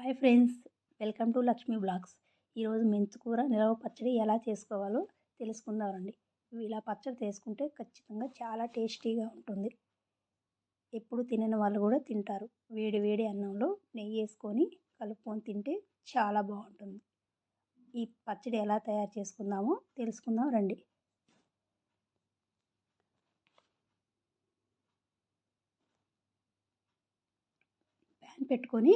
Hi friends welcome to Lakshmi blogs. ఈరోజు మెంతుకూర నిలవ పచ్చడి ఎలా చేసుకోవాలో తెలుసుకుందామండి ఇలా పచ్చడి చేసుకుంటే ఖచ్చితంగా చాలా టేస్టీగా ఉంటుంది. ఎప్పుడు తినని వాళ్ళు కూడా తింటారు. వేడి వేడి అన్నంలో నెయ్యి వేసుకొని కలుపుకొని తింటే చాలా బాగుంటుంది. ఈ పచ్చడి ఎలా తయారు చేసుకుందామో తెలుసుకుందాం రండి. ప్యాన్ పెట్టుకొని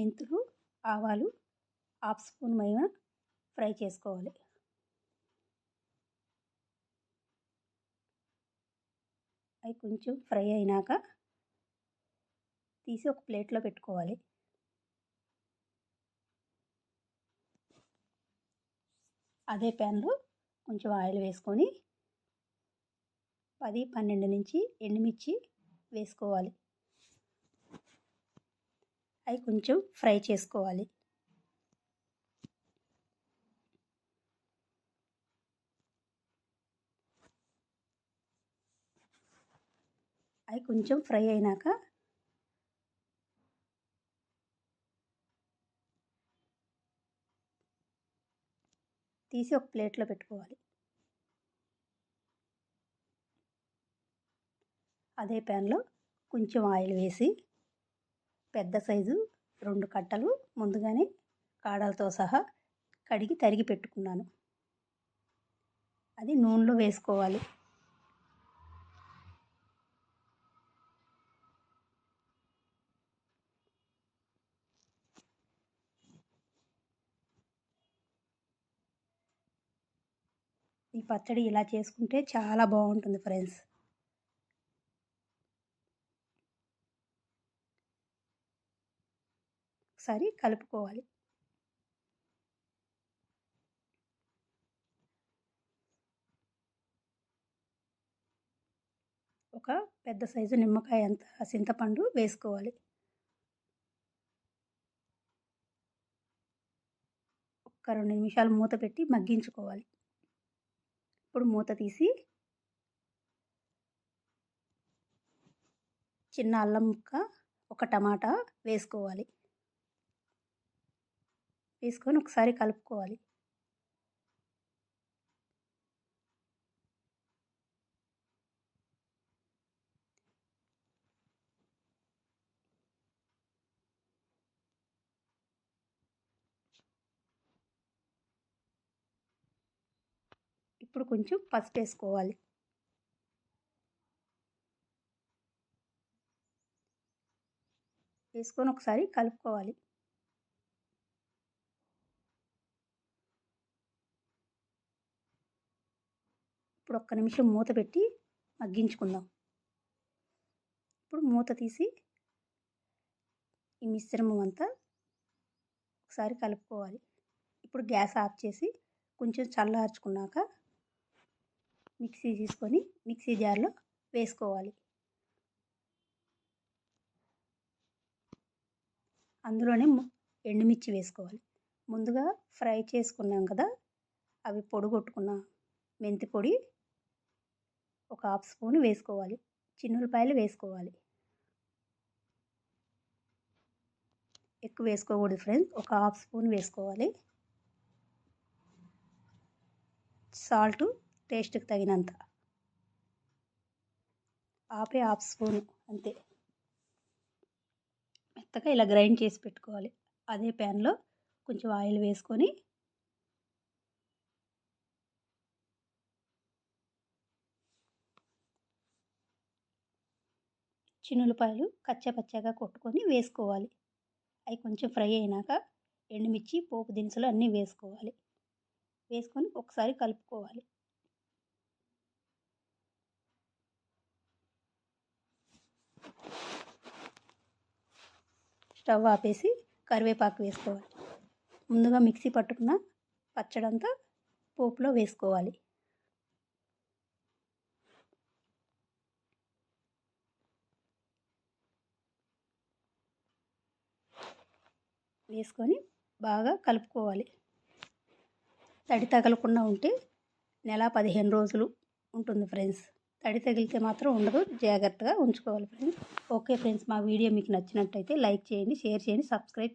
మెంతులు ఆవాలు హాఫ్ స్పూన్ మైన ఫ్రై చేసుకోవాలి. అవి కొంచెం ఫ్రై అయినాక తీసి ఒక ప్లేట్లో పెట్టుకోవాలి. అదే ప్యాన్లో కొంచెం ఆయిల్ వేసుకొని పది పన్నెండు నుంచి ఎండుమిర్చి వేసుకోవాలి. అవి కొంచెం ఫ్రై చేసుకోవాలి. అవి కొంచెం ఫ్రై అయినాక తీసి ఒక ప్లేట్లో పెట్టుకోవాలి. అదే ప్యాన్లో కొంచెం ఆయిల్ వేసి పెద్ద సైజు రెండు కట్టలు ముందుగానే కాడలతో సహా కడిగి తరిగి పెట్టుకున్నాను. అది నూనెలో వేసుకోవాలి. ఈ పచ్చడి ఇలా చేసుకుంటే చాలా బాగుంటుంది ఫ్రెండ్స్. ఒకసారి కలుపుకోవాలి. ఒక పెద్ద సైజు నిమ్మకాయ అంత చింతపండు వేసుకోవాలి. ఒక రెండు నిమిషాలు మూత పెట్టి మగ్గించుకోవాలి. ఇప్పుడు మూత తీసి చిన్న అల్లం ముక్క ఒక టమాటా వేసుకోవాలి. వేసుకొని ఒకసారి కలుపుకోవాలి. ఇప్పుడు కొంచెం పసుపు వేసుకోవాలి. వేసుకొని ఒకసారి కలుపుకోవాలి. ఇప్పుడు ఒక్క నిమిషం మూత పెట్టి మగ్గించుకుందాం. ఇప్పుడు మూత తీసి ఈ మిశ్రమం అంతా ఒకసారి కలుపుకోవాలి. ఇప్పుడు గ్యాస్ ఆఫ్ చేసి కొంచెం చల్లార్చుకున్నాక మిక్సీ తీసుకొని మిక్సీ జార్లో వేసుకోవాలి. అందులోనే ఎండుమిర్చి వేసుకోవాలి. ముందుగా ఫ్రై చేసుకున్నాం కదా అవి పొడిగొట్టుకున్న మెంతి పొడి ఒక హాఫ్ స్పూన్ వేసుకోవాలి. చిన్నులపాయలు వేసుకోవాలి. ఎక్కువ వేసుకోకూడదు ఫ్రెండ్స్. ఒక హాఫ్ స్పూన్ వేసుకోవాలి. సాల్ట్ టేస్ట్కి తగినంత. ఆపే హాఫ్ స్పూన్ అంతే. మెత్తగా ఇలా గ్రైండ్ చేసి పెట్టుకోవాలి. అదే ప్యాన్లో కొంచెం ఆయిల్ వేసుకొని చిన్నులపాయలు కచ్చపచ్చగా కొట్టుకొని వేసుకోవాలి. అవి కొంచెం ఫ్రై అయినాక ఎండుమిర్చి పోపు దినుసులు అన్నీ వేసుకోవాలి. వేసుకొని ఒకసారి కలుపుకోవాలి. స్టవ్ ఆపేసి కరివేపాకు వేసుకోవాలి. ముందుగా మిక్సీ పట్టుకున్న పచ్చడంతా పోపులో వేసుకోవాలి. వేసుకొని బాగా కలుపుకోవాలి. తడి తగలకుండా ఉంటే నెల పదిహేను రోజులు ఉంటుంది ఫ్రెండ్స్. తడి తగిలితే మాత్రం ఉండదు. జాగ్రత్తగా ఉంచుకోవాలి ఫ్రెండ్స్. ఓకే ఫ్రెండ్స్ మా వీడియో మీకు నచ్చినట్టయితే లైక్ చేయండి షేర్ చేయండి సబ్స్క్రైబ్